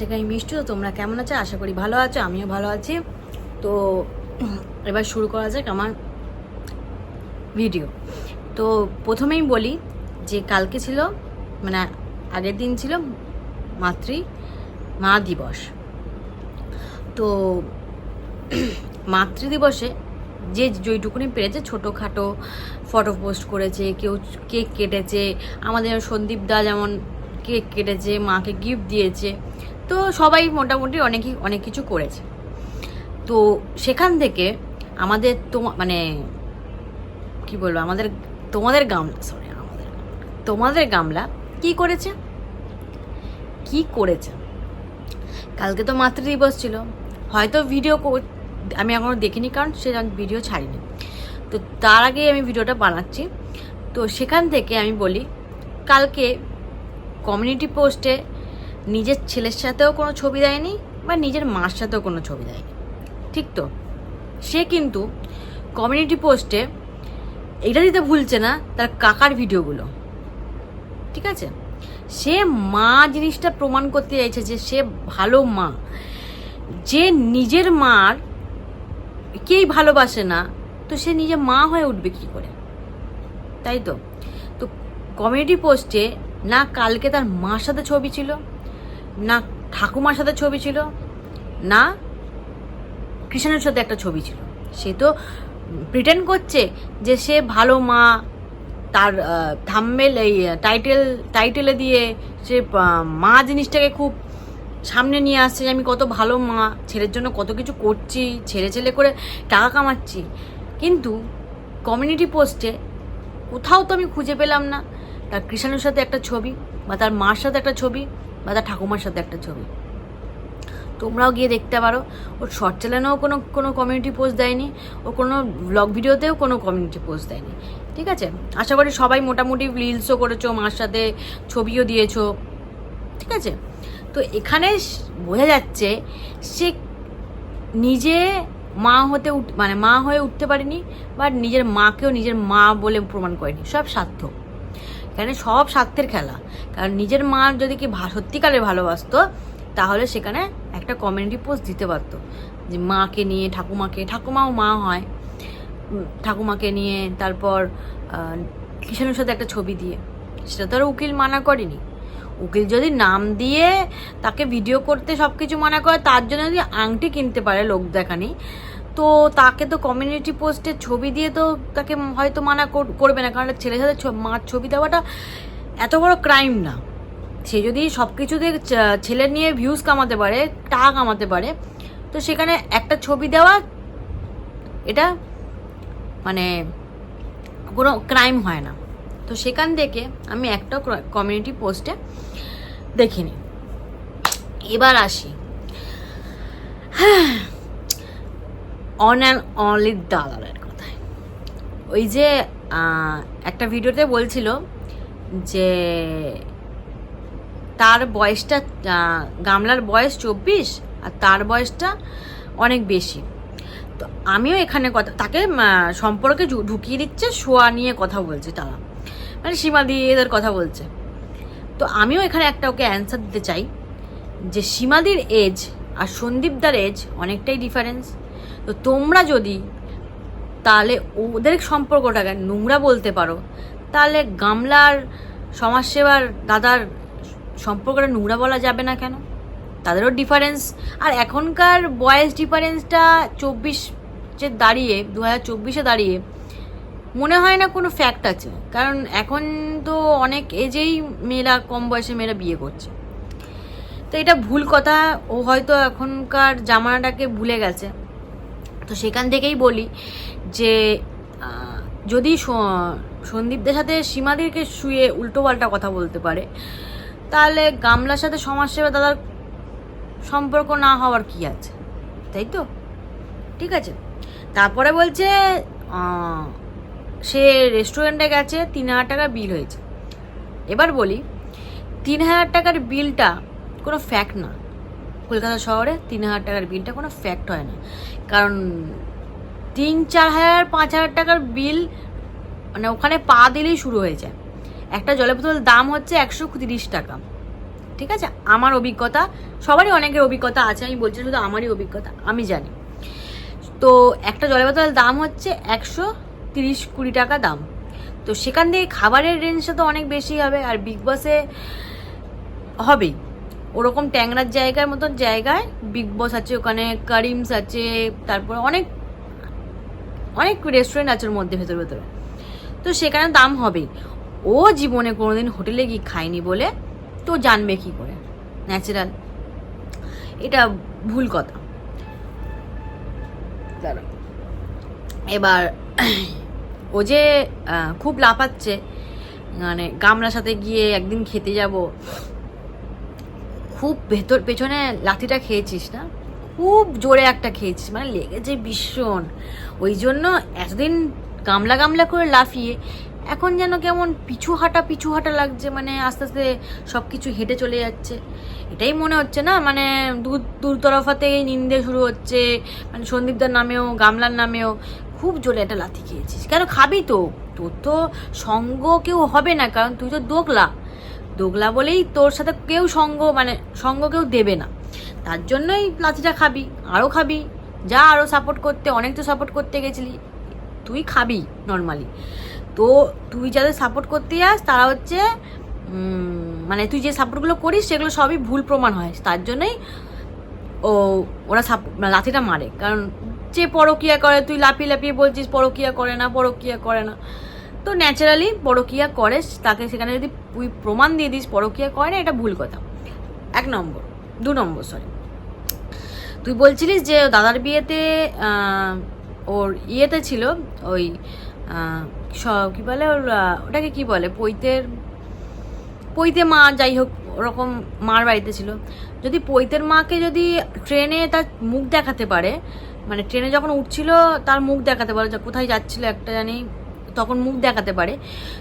থেকে মিষ্টি, তো তোমরা কেমন আছো? আশা করি ভালো আছো, আমিও ভালো আছি। তো এবার শুরু করা যাক আমার ভিডিও। তো প্রথমেই বলি যে কালকে ছিল মানে আগের দিন ছিল মাতৃ মা দিবস। তো মাতৃ দিবসে যে যেইটুকুনি পেরেছে ছোটোখাটো ফটো পোস্ট করেছে, কেউ কেক কেটেছে, আমাদের সন্দীপ দা যেমন কেক কেটেছে, মাকে গিফট দিয়েছে তো সবাই মোটামুটি অনেকই, অনেক কিছু করেছে। তো সেখান থেকে আমাদের তো মানে কি বলব, আমাদের, তোমাদের গামলা সরি আমাদের, তোমাদের গামলা কি করেছে? কি করেছে? কালকে তো মাতৃ দিবস ছিল। হয়তো ভিডিও আমি এখনও দেখিনি কারণ সে ভিডিও ছাড়িনি। তো তার আগে আমি ভিডিওটা বানাচ্ছি। তো সেখান থেকে আমি বলি, কালকে কমিউনিটি পোস্টে নিজের ছেলের সাথেও কোনো ছবি দেয়নি বা নিজের মার সাথেও কোনো ছবি দেয়নি। ঠিক তো? সে কিন্তু কমিউনিটি পোস্টে এটা দিতে ভুলছে না তার কাকার ভিডিওগুলো। ঠিক আছে? সে মা জিনিসটা প্রমাণ করতে চাইছে যে সে ভালো মা। যে নিজের মার কেই ভালোবাসে না, তো সে নিজে মা হয়ে উঠবে কী করে? তাই তো? তো কমিউনিটি পোস্টে না কালকে তার মার সাথে ছবি ছিল না, ঠাকুমার সাথে ছবি ছিল, না, কৃষ্ণের সাথে একটা ছবি ছিল। সে তো প্রিটেন্ড করছে যে সে ভালো মা, তার থাম্মেল এই টাইটেল টাইটেলে দিয়ে সে মা জিনিসটাকে খুব সামনে নিয়ে আসছে যে আমি কত ভালো মা, ছেলের জন্য কত কিছু করছি, ছেলে ছেলে করে টাকা কামাচ্ছি। কিন্তু কমিউনিটি পোস্টে কোথাও তো আমি খুঁজে পেলাম না। তার কৃষাণের সাথে একটা ছবি বা তার মার সাথে একটা ছবি বা তার ঠাকুমার সাথে একটা ছবি। তোমরাও গিয়ে দেখতে পারো। ওর শর্ট চ্যানেলেও কোনো কোনো কমিউনিটি পোস্ট দেয়নি। ও কোনো ব্লগ ভিডিওতেও কোনো কমিউনিটি পোস্ট দেয়নি। ঠিক আছে? আশা করি সবাই মোটামুটি রিলসও করেছ, মার সাথে ছবিও দিয়েছ। ঠিক আছে? তো এখানে বোঝা যাচ্ছে সে নিজে মা হতে মানে মা হয়ে উঠতে পারেনি, বা নিজের মাকেও নিজের মা বলে প্রমাণ করেনি। সব স্বার্থ এখানে সব স্বার্থের খেলা। কারণ নিজের মা যদি কি সত্যিকারে ভালোবাসতো তাহলে সেখানে একটা কমিউনিটি পোস্ট দিতে পারতো। যে মাকে নিয়ে ঠাকুমাকে ঠাকুমাও মা হয়। ঠাকুমাকে নিয়ে তারপর আহ, কিষাণের সাথে একটা ছবি দিয়ে। সেটা তো আর উকিল মানা করেনি। উকিল যদি নাম দিয়ে তাকে ভিডিও করতে সব কিছু মানা করে তার জন্য যদি আংটি কিনতে পারে লোক দেখানি তো তাকে তো কমিউনিটি পোস্টের ছবি দিয়ে তো তাকে হয়তো মানা কর- করবে না। কারণ ছেলের সাথে মার ছবি দেওয়াটা এত বড় ক্রাইম না। সে যদি সব কিছুতে ছেলে নিয়ে ভিউজ কামাতে পারে, টাকা কামাতে পারে, তো সেখানে একটা ছবি দেওয়া এটা মানে কোনো ক্রাইম হয় না। তো সেখান থেকে আমি একটা কমিউনিটি পোস্টে দেখিনি। এবার আসি। অন অ্যান্ড অনলি দালালের কথায়। ওই যে একটা ভিডিওতে বলছিল যে, তার বয়সটা গামলার বয়স চব্বিশ আর তার বয়সটা অনেক বেশি। তো আমিও এখানে কথা, তাকে সম্পর্কে ঢুকিয়ে দিচ্ছে, শোয়া নিয়ে কথা বলছে তারা। মানে সীমাদি এদের কথা বলছে। তো আমিও এখানে একটা ওকে অ্যান্সার দিতে চাই যে, সীমাদির এজ আর সন্দীপদার এজ অনেকটাই ডিফারেন্স তো তোমরা যদি তাহলে ওদের সম্পর্কটাকে নোংরা বলতে পারো, তাহলে গামলার সমাজসেবার দাদার সম্পর্কটা নোংরা বলা যাবে না কেন? তাদেরও ডিফারেন্স আর এখনকার বয়স ডিফারেন্সটা চব্বিশ যে দাঁড়িয়ে দু হাজার চব্বিশে দাঁড়িয়ে, মনে হয় না কোনো ফ্যাক্ট আছে। কারণ এখন তো অনেক এজেই মেয়েরা, কম বয়সে মেয়েরা বিয়ে করছে। তো এটা ভুল কথা। ও হয়তো এখনকার জামানাটাকে ভুলে গেছে। তো সেখান থেকেই বলি যে যদি সন্দীপদের সাথে সীমাদিরকে শুয়ে উল্টো পাল্টা কথা বলতে পারে, তাহলে গামলার সাথে সমাজসেবা দাদার সম্পর্ক না হওয়ার কি আছে? তাই তো? ঠিক আছে। তারপরে বলছে সে রেস্টুরেন্টে গেছে তিন হাজার টাকা বিল হয়েছে। এবার বলি তিন হাজার টাকার বিলটা কোনো ফ্যাক্ট না। কলকাতা শহরে তিন হাজার টাকার বিলটা কোনো ফ্যাক্ট হয় না। কারণ তিন, চার হাজার, পাঁচ হাজার টাকার বিল মানে ওখানে পা দিলেই শুরু হয়ে যায়। একটা জলের বোতল দাম হচ্ছে একশো তিরিশ টাকা। ঠিক আছে? আমার অভিজ্ঞতা, সবারই অনেকের অভিজ্ঞতা আছে, আমি বলছি শুধু আমারই অভিজ্ঞতা, আমি জানি। তো একটা জলের বোতলের দাম হচ্ছে একশো তিরিশ কুড়ি টাকা দাম। তো সেখান থেকে খাবারের রেঞ্জটা তো অনেক বেশি হবে, আর বিগ বসে হবেই। ওরকম ট্যাংরার জায়গার মতন জায়গায় বিগ বস আছে, ওখানে কারিমস আছে, তারপর অনেক অনেক রেস্টুরেন্ট আছে ওর মধ্যে, ভেতরে ভেতরে। তো সেখানে দাম হবেই। ও জীবনে কোনোদিন হোটেলে গিয়ে খায়নি বলে তো জানবে কি করে? ন্যাচারাল এটা ভুল কথা। এবার ও যে খুব লাফাচ্ছে মানে গামলার সাথে গিয়ে একদিন খেতে যাব খুব ভেতর, পেছনে লাঠিটা খেয়েছিস না? খুব জোরে একটা খেয়েছিস মানে লেগেছে ভীষণ। ওই জন্য এতদিন গামলা গামলা করে লাফিয়ে, এখন যেন কেমন পিছু হাঁটা পিছু হাঁটা লাগছে মানে আস্তে আস্তে সব কিছু হেঁটে চলে যাচ্ছে। এটাই মনে হচ্ছে না মানে দূর দূর তরফাতে নিন্দে শুরু হচ্ছে মানে সন্দীপদার নামেও, গামলার নামেও। খুব জোরে একটা লাথি খেয়েছিস। কেন খাবি তো? তোর তো সঙ্গ কেউ হবে না, কারণ তুই তো দোগলা দোগলা বলেই তোর সাথে কেউ সঙ্গ মানে সঙ্গ কেউ দেবে না। তার জন্যই লাঠিটা খাবি, আরও খাবি। যা আরও সাপোর্ট করতে, অনেক তো সাপোর্ট করতে গেছিলি, তুই খাবি নর্মালি তো তুই যাদের সাপোর্ট করতে যাস, তারা হচ্ছে মানে তুই যে সাপোর্টগুলো করিস, সেগুলো সবই ভুল প্রমাণ হয়। তার জন্যই ও, ওরা সাপ- মানে লাথিটা মারে। কারণ যে পরকিয়া করে, তুই লাফিয়ে লাফিয়ে বলছিস, পরকিয়া করে না, পরকিয়া করে না। তো ন্যাচারালি পরকিয়া করে, তাকে সেখানে যদি তুই প্রমাণ দিয়ে দিস পরকিয়া করে না এটা ভুল কথা। এক নম্বর, দু নম্বর সরি তুই বলছিলিস যে দাদার বিয়েতে ওর ইয়েতে ছিল ওই কি বলে ওর ওটাকে কি বলে? পৈতের, পৈতে মা যাই হোক, ওরকম মার বাড়িতে ছিল। যদি পৈতের মাকে যদি ট্রেনে তার মুখ দেখাতে পারে মানে ট্রেনে যখন উঠছিল, তার মুখ দেখাতে পারে কোথায় যাচ্ছিল একটা জানি তখন মুখ দেখাতে পারে।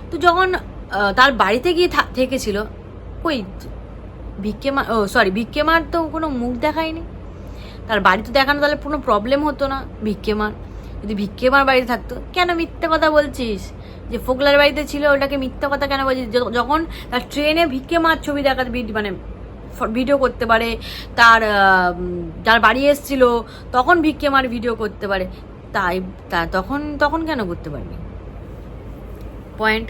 তো যখন তার বাড়িতে গিয়ে থেকেছিল, কই, ভিক্ষে মা, ও সরি ভিক্ষে মার তো কোনো মুখ দেখায়নি। তার বাড়িতে দেখানো তাহলে কোনো প্রবলেম হতো না, ভিক্ষে মার। যদি ভিক্ষে মার বাড়িতে থাকতো, কেন মিথ্যে কথা বলছিস? যে ফোকলার বাড়িতে ছিল, ওটাকে মিথ্যা কথা কেন বলছিস? যখন তার ট্রেনে ভিক্ষে মার ছবি দেখাতে মানে ভিডিও করতে পারে, তার যার বাড়ি এসছিল, তখন ভিক্ষে মার ভিডিও করতে পারে। তাই, তা তখন তখন কেন করতে পারবি? পয়েন্ট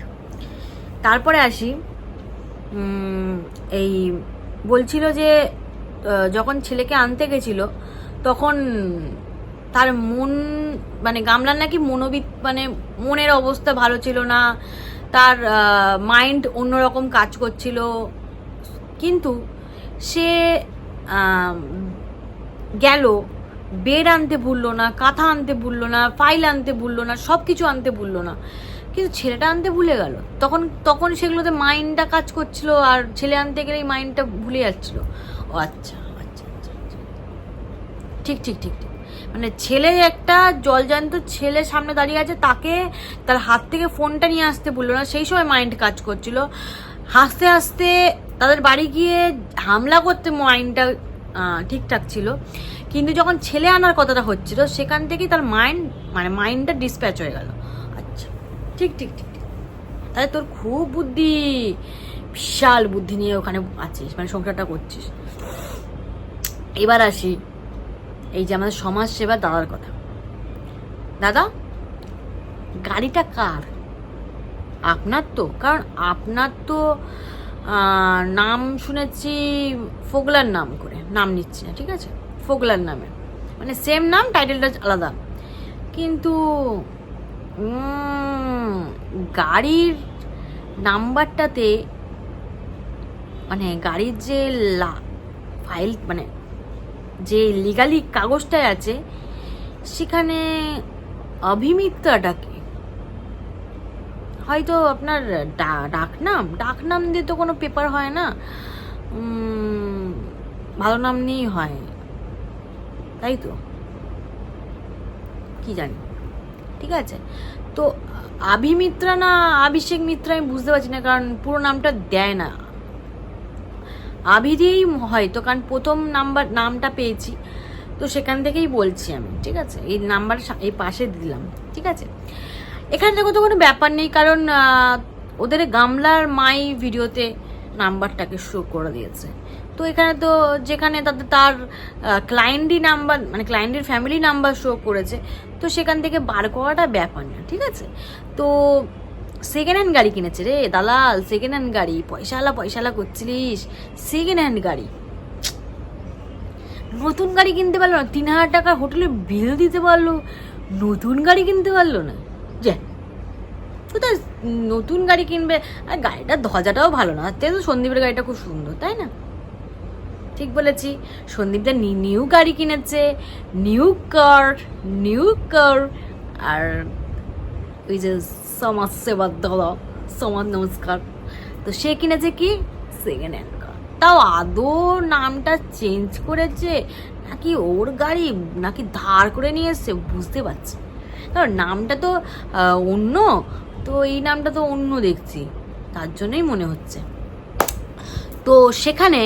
তারপরে আসি এই বলছিল যে যখন ছেলেকে আনতে গেছিল, তখন তার মন মানে গামলার নাকি মনোবিদ মানে মনের অবস্থা ভালো ছিল না, তার মাইন্ড অন্যরকম কাজ করছিল। কিন্তু সে গেল, বেড আনতে ভুললো না, কাঁথা আনতে ভুললো না, ফাইল আনতে ভুললো না সব কিছু আনতে ভুললো না। কিন্তু ছেলেটা আনতে ভুলে গেল। তখন তখন সেগুলোতে মাইন্ডটা কাজ করছিল আর ছেলে আনতে গেলেই মাইন্ডটা ভুলে যাচ্ছিল। ও আচ্ছা আচ্ছা আচ্ছা আচ্ছা। ঠিক ঠিক ঠিক ঠিক। মানে ছেলে একটা জলজান্ত ছেলে সামনে দাঁড়িয়ে আছে, তাকে তার হাত থেকে ফোনটা নিয়ে আসতে বলল না, সেই সময় মাইন্ড কাজ করছিল। হাসতে হাসতে তাদের বাড়ি গিয়ে হামলা করতে মাইন্ডটা ঠিকঠাক ছিল। কিন্তু যখন ছেলে আনার কথাটা হচ্ছিল, সেখান থেকেই তার মাইন্ড মানে মাইন্ডটা ডিসপ্যাচ হয়ে গেল। ঠিক ঠিক ঠিক তাহলে তোর খুব বুদ্ধি, বিশাল বুদ্ধি নিয়ে ওখানে আছিস মানে সংসারটা করছিস। এবার আসি, এই যে আমাদের সমাজ সেবার দাদার কথা। দাদা, গাড়িটা কার? আপনার তো, কারণ আপনার তো নাম শুনেছি ফোগলার নাম করে, নাম নিচ্ছি না, ঠিক আছে? ফোগলার নামে। মানে সেম নাম টাইটেলটা আলাদা। কিন্তু গাড়ির নাম্বারটাতে মানে গাড়ির যে লা, ফাইল মানে যে লিগালি কাগজটায় আছে, সেখানে অভিমিত্রাটাকে। হয়তো আপনার ডাকনাম ডাকনাম দিয়ে তো কোনো পেপার হয় না। ভালো নাম নিয়েই হয়। তাই তো? কি জানি। ঠিক আছে? তো আভিমিত্রা না অভিষেক মিত্রা আমি বুঝতে পারছি না, কারণ পুরো নামটা দেয় না। আভি দিয়েই হয়তো কারণ প্রথম নাম্বার, নামটা পেয়েছি, তো সেখান থেকেই বলছি আমি, ঠিক আছে? এই নাম্বার এই পাশে দিলাম, ঠিক আছে? এখান থেকে তো কোনো ব্যাপার নেই, কারণ ওদের গামলার মাই ভিডিওতে নাম্বারটাকে শো করে দিয়েছে। তো এখানে তো যেখানে তাদের তার ক্লায়েন্টই নাম্বার মানে ক্লায়েন্টের ফ্যামিলি নাম্বার শো করেছে, তো সেখান থেকে বার করাটা ব্যাপার না, ঠিক আছে? তো সেকেন্ড হ্যান্ড গাড়ি কিনেছে রে, দালাল সেকেন্ড হ্যান্ড গাড়ি পয়সাওয়ালা পয়সালা করছিলিস সেকেন্ড হ্যান্ড গাড়ি। নতুন গাড়ি কিনতে পারল না, তিন হাজার টাকার হোটেলে বিল দিতে পারল, নতুন গাড়ি কিনতে পারল না। যে, কোথায় নতুন গাড়ি কিনবে? আর গাড়িটার ধ্বজাটাও ভালো না তাই তো সন্দীপের গাড়িটা খুব সুন্দর, তাই না? ঠিক বলেছি। সন্দীপটা নিউ গাড়ি কিনেছে নিউ কার নিউ কার আর ওই যে সমাজ সেবার দাদা সমাজ নমস্কার। তো সে কিনেছে কি? সেকেন্ড হ্যান্ড কার তাও আদৌ নামটা চেঞ্জ করেছে? নাকি ওর গাড়ি নাকি ধার করে নিয়ে এসছে? বুঝতে পারছি। কারণ নামটা তো অন্য, তো এই নামটা তো অন্য দেখছি। তার জন্যই মনে হচ্ছে। তো সেখানে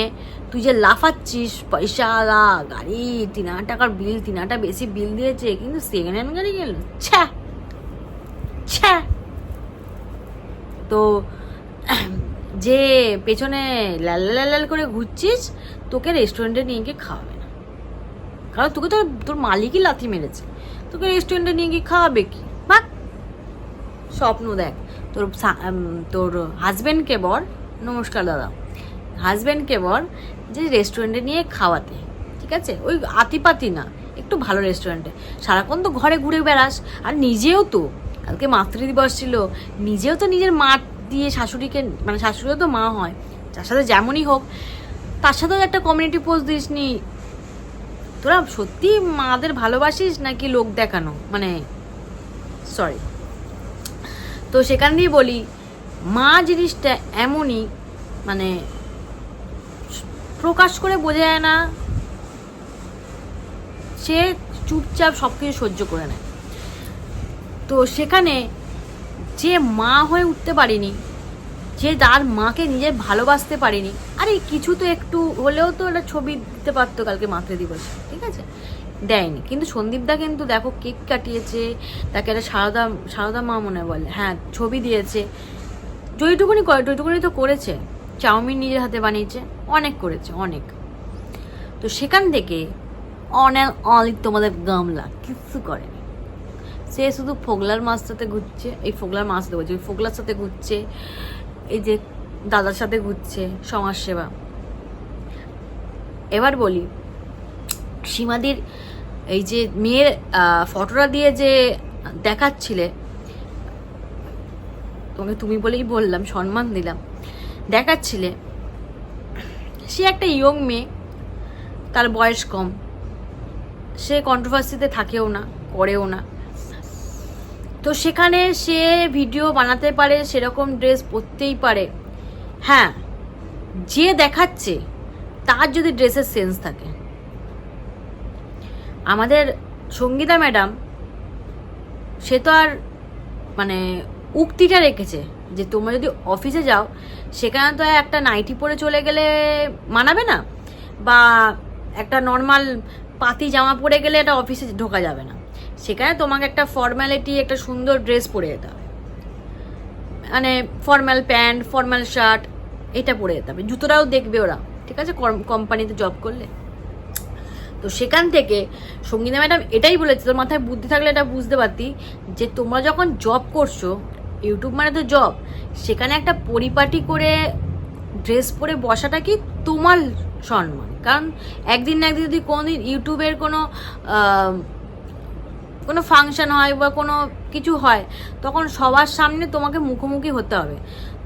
তুই যে লাফাচ্ছিস, পয়সা আলা গাড়ি তিন হাজার টাকার বিল তিন হাজার বেশি বিল দিয়েছে, কিন্তু সেকেন্ড হ্যান্ড গাড়ি গেল ছ্যা ছ্যা তো, যে পেছনে লাল লাল লাল করে ঘুরছিস, তোকে রেস্টুরেন্টে নিয়ে গিয়ে খাওয়াবে না। কারণ তোকে তো তোর মালিকই লাথি মেরেছে। তোকে রেস্টুরেন্টে নিয়ে গিয়ে খাওয়াবে কি? ভাগ। স্বপ্ন দেখ। তোর তোর হাজবেন্ডকে বল নমস্কার দাদা। হাজবেন্ডকে বল যে রেস্টুরেন্টে নিয়ে খাওয়াতে, ঠিক আছে? ওই আতিপাতি না, একটু ভালো রেস্টুরেন্টে সারাক্ষণ তো ঘরে ঘুরে বেড়াস, আর নিজেও তো, কালকে মাতৃ দিবস ছিল, নিজেও তো নিজের মা দিয়ে শাশুড়িকে মানে শাশুড়িও তো মা হয়, যার সাথে যেমনই হোক, তার সাথেও একটা কমিউনিটি পোস্ট দিসনি। তোরা সত্যি মাদের ভালোবাসিস নাকি লোক দেখানো? মানে সরি তো সেখান বলি, মা জিনিসটা এমনই মানে প্রকাশ করে বোঝা যায় না, সে চুপচাপ সব কিছু সহ্য করে নেয়। তো সেখানে যে মা হয়ে উঠতে পারিনি, যে তার মাকে নিজে ভালোবাসতে পারিনি, আরে কিছু তো একটু হলেও তো একটা ছবি দিতে পারতো কালকে মাতৃ দিবসে, ঠিক আছে? দেয়নি। কিন্তু সন্দীপদা কিন্তু দেখো কেক কাটিয়েছে, তাকে একটা সারদা সারদা মা মনে বলে হ্যাঁ ছবি দিয়েছে। যেইটুকুনি করে ওইটুকুনি তো করেছে চাউমিন নিজের হাতে বানিয়েছে, অনেক করেছে, অনেক। তো সেখান থেকে অনেক অনেক তোমাদের গামলা কিচ্ছু করেনি। সে শুধু ফোগলার মাছ সাথে ঘুরছে, এই ফোগলার মাছ বলছে ওই ফোগলার সাথে ঘুরছে, এই যে দাদার সাথে ঘুরছে সমাজসেবা এবার বলি, সীমাদির এই যে মেয়ের ফটোটা দিয়ে যে দেখাচ্ছিলে, তোমাকে তুমি বলেই বললাম, সম্মান দিলাম। দেখাচ্ছিলে। সে একটা ইয়ং মেয়ে, তার বয়স কম। সে কন্ট্রোভার্সিতে থাকেও না, করেও না। তো সেখানে সে ভিডিও বানাতে পারে, সেরকম ড্রেস পরতেই পারে। হ্যাঁ যে দেখাচ্ছে, তার যদি ড্রেসের সেন্স থাকে। আমাদের সঙ্গীতা ম্যাডাম সে তো আর মানে উক্তিটা রেখেছে যে, তোমরা যদি অফিসে যাও সেখানে তো একটা নাইটি পরে চলে গেলে মানাবে না, বা একটা নর্মাল পাতি জামা পরে গেলে এটা অফিসে ঢোকা যাবে না। সেখানে তোমাকে একটা ফর্ম্যালিটি একটা সুন্দর ড্রেস পরে যেতে হবে। মানে ফর্মাল প্যান্ট ফর্মাল শার্ট এটা পরে যেতে হবে। জুতোটাও দেখবে ওরা, ঠিক আছে? কোম্পানিতে জব করলে। তো সেখান থেকে সঙ্গীতা ম্যাডাম এটাই বলেছে, তোর মাথায় বুদ্ধি থাকলে এটা বুঝতে পারতি, যে তোমরা যখন জব করছ ইউটিউব মানে তো জব সেখানে একটা পরিপাটি করে ড্রেস পরে বসাটা কি তোমার সম্মান। কারণ একদিন না একদিন যদি কোনোদিন ইউটিউবের কোনো কোনো ফাংশন হয় বা কোনো কিছু হয়, তখন সবার সামনে তোমাকে মুখোমুখি হতে হবে।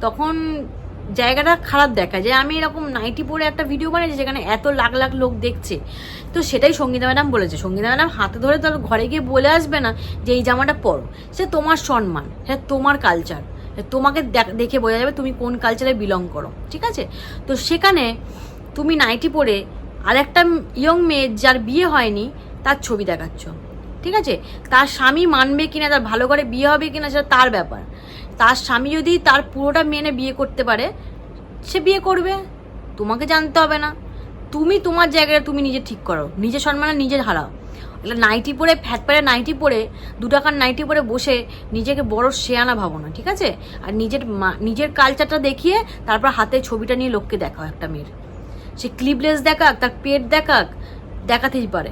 তখন জায়গাটা খারাপ দেখা যায় আমি এরকম নাইটি পরে একটা ভিডিও বানিয়েছি যেখানে এত লাখ লাখ লোক দেখছে। তো সেটাই সঙ্গীতা ম্যাডাম বলেছে। সঙ্গীতা ম্যাডাম হাতে ধরে তোর ঘরে গিয়ে বলে আসবে না যে এই জামাটা পরো। সে তোমার সম্মান হ্যাঁ তোমার কালচার তোমাকে দেখ- দেখে বোঝা যাবে তুমি কোন কালচারে বিলং করো। ঠিক আছে? তো সেখানে তুমি নাইটি পরে আর একটা ইয়ং মেয়ে যার বিয়ে হয়নি, তার ছবি দেখাচ্ছ। ঠিক আছে? তার স্বামী মানবে কিনা, তার ভালো করে বিয়ে হবে কিনা, সেটা তার ব্যাপার। তার স্বামী যদি তার পুরোটা মেনে বিয়ে করতে পারে, সে বিয়ে করবে। তোমাকে জানতে হবে না। তুমি তোমার জায়গাটা তুমি নিজে ঠিক করো। নিজের সম্মানে নিজে হারাও। এটা নাইটি পরে, ফ্যাট পারে নাইটি পরে, দু টাকার নাইটি পরে বসে নিজেকে বড় শেয়ানা ভাবো না, ঠিক আছে? আর নিজের নিজের কালচারটা দেখিয়ে তারপর হাতে ছবিটা নিয়ে লোককে দেখাও একটা মেয়ের। সে ক্লিপলেস দেখাক, তার পেট দেখাক, দেখাতেই পারে।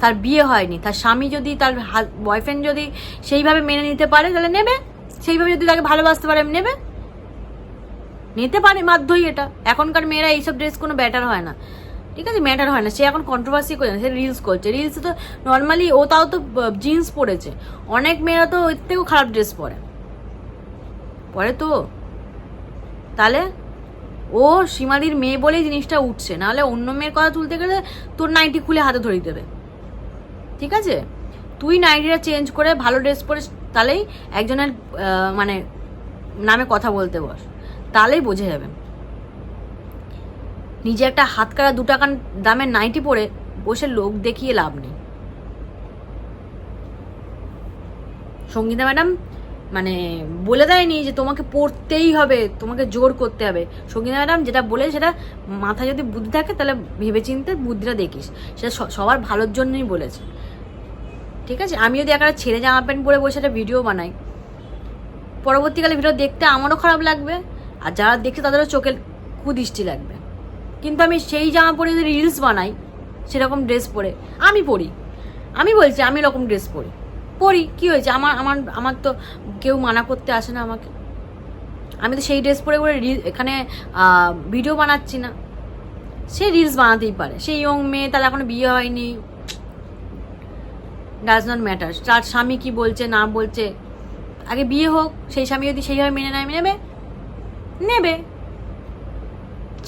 তার বিয়ে হয়নি, তার স্বামী যদি, তার বয়ফ্রেন্ড যদি সেইভাবে মেনে নিতে পারে, তাহলে নেবে। সেইভাবে যদি তাকে ভালোবাসতে পারে নেবে। নিতে পারে, মাধ্যই এটা। এখনকার মেয়েরা এইসব ড্রেস কোনো ব্যাটার হয় না। ঠিক আছে ম্যাটার হয় না। সে এখন কন্ট্রোভার্সি করে সে রিলস করছে। রিলস তো নর্মালি ও তাও তো জিন্স পরেছে। অনেক মেয়েরা তো ওর থেকেও খারাপ ড্রেস পরে। পরে তো। তাহলে ও সীমাদির মেয়ে বলেই জিনিসটা উঠছে। নাহলে অন্য মেয়ের কথা তুলতে গেলে তোর নাইটি খুলে হাতে ধরিয়ে দেবে। ঠিক আছে? তুই নাইটিটা চেঞ্জ করে ভালো ড্রেস পরে তাহলেই একজনের মানে নামে কথা বলতে বস। তাহলেই বোঝা যাবে। নিজে একটা হাত কাটা দু টাকার দামের নাইটি পরে বসে লোক দেখিয়ে লাভ নেই। সঙ্গীতা ম্যাডাম মানে বলে দেয়নি যে তোমাকে পড়তেই হবে, তোমাকে জোর করতে হবে। সঙ্গীতা ম্যাডাম যেটা বলে সেটা মাথায় যদি বুদ্ধি থাকে তাহলে ভেবেচিন্তে বুদ্ধিটা দেখিস। সেটা সবার ভালোর জন্যই বলেছে। ঠিক আছে? আমি যদি একটা ছেড়ে জামা প্যান্ট পরে বসে একটা ভিডিও বানাই। পরবর্তীকালে ভিডিও দেখতে আমারও খারাপ লাগবে, আর যারা দেখছে তাদেরও চোখে কুদৃষ্টি লাগবে। কিন্তু আমি সেই জামা পরে যদি রিলস বানাই, সেরকম ড্রেস পরে, আমি পরি। আমি বলছি আমি এরকম ড্রেস পরি। পরি কি হয়েছে? আমার আমার আমার তো কেউ মানা করতে আসে না আমাকে। আমি তো সেই ড্রেস পরে রিল এখানে ভিডিও বানাচ্ছি না। সে রিলস বানাতেই পারে। সেই ইয়ং মেয়ে, তার এখনও বিয়ে হয়নি। ডাজ নট ম্যাটার তার স্বামী কি বলছে, না বলছে, আগে বিয়ে হোক, সেই স্বামী যদি সেইভাবে মেনে নেয়, নেবে? নেবে।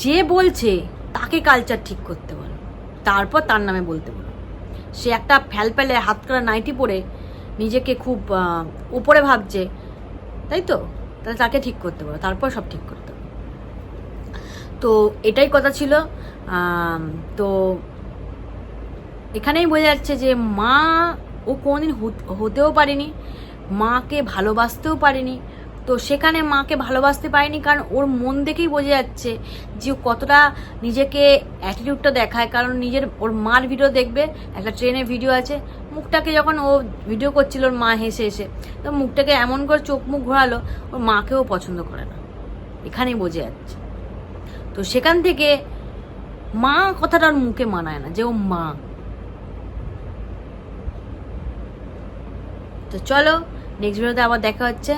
যে বলছে, তাকে কালচার ঠিক করতে বলো। তারপর তার নামে বলতে বলো। সে একটা ফ্যালফ্যালে হাত করা নাইটি পরে নিজেকে খুব উপরে ভাবছে, তাই তো? তাহলে তাকে ঠিক করতে বলো, তারপর সব ঠিক করতে বলো। তো এটাই কথা ছিল তো এখানেই বোঝা যাচ্ছে যে মা, ও কোনোদিন হত- হতেও পারেনি, মাকে ভালোবাসতেও পারেনি। তো সেখানে মাকে ভালোবাসতে পারেনি কারণ ওর মন দেখেই বোঝা যাচ্ছে যে কতটা নিজেকে অ্যাটিটিউডটা দেখায়। কারণ নিজের, ওর মার ভিডিও দেখবে, একটা ট্রেনের ভিডিও আছে মুখটাকে যখন ও ভিডিও করছিল, ওর মা হেসে এসে তো মুখটাকে এমন করে চোখ মুখ ঘোরালো, ওর মাকেও পছন্দ করে না। এখানেই বোঝা যাচ্ছে। তো সেখান থেকে মা কথাটা ওর মুখে মানায় না, যে ও মা। তো চলো নেক্সট ভিডিওতে আবার দেখা হচ্ছে।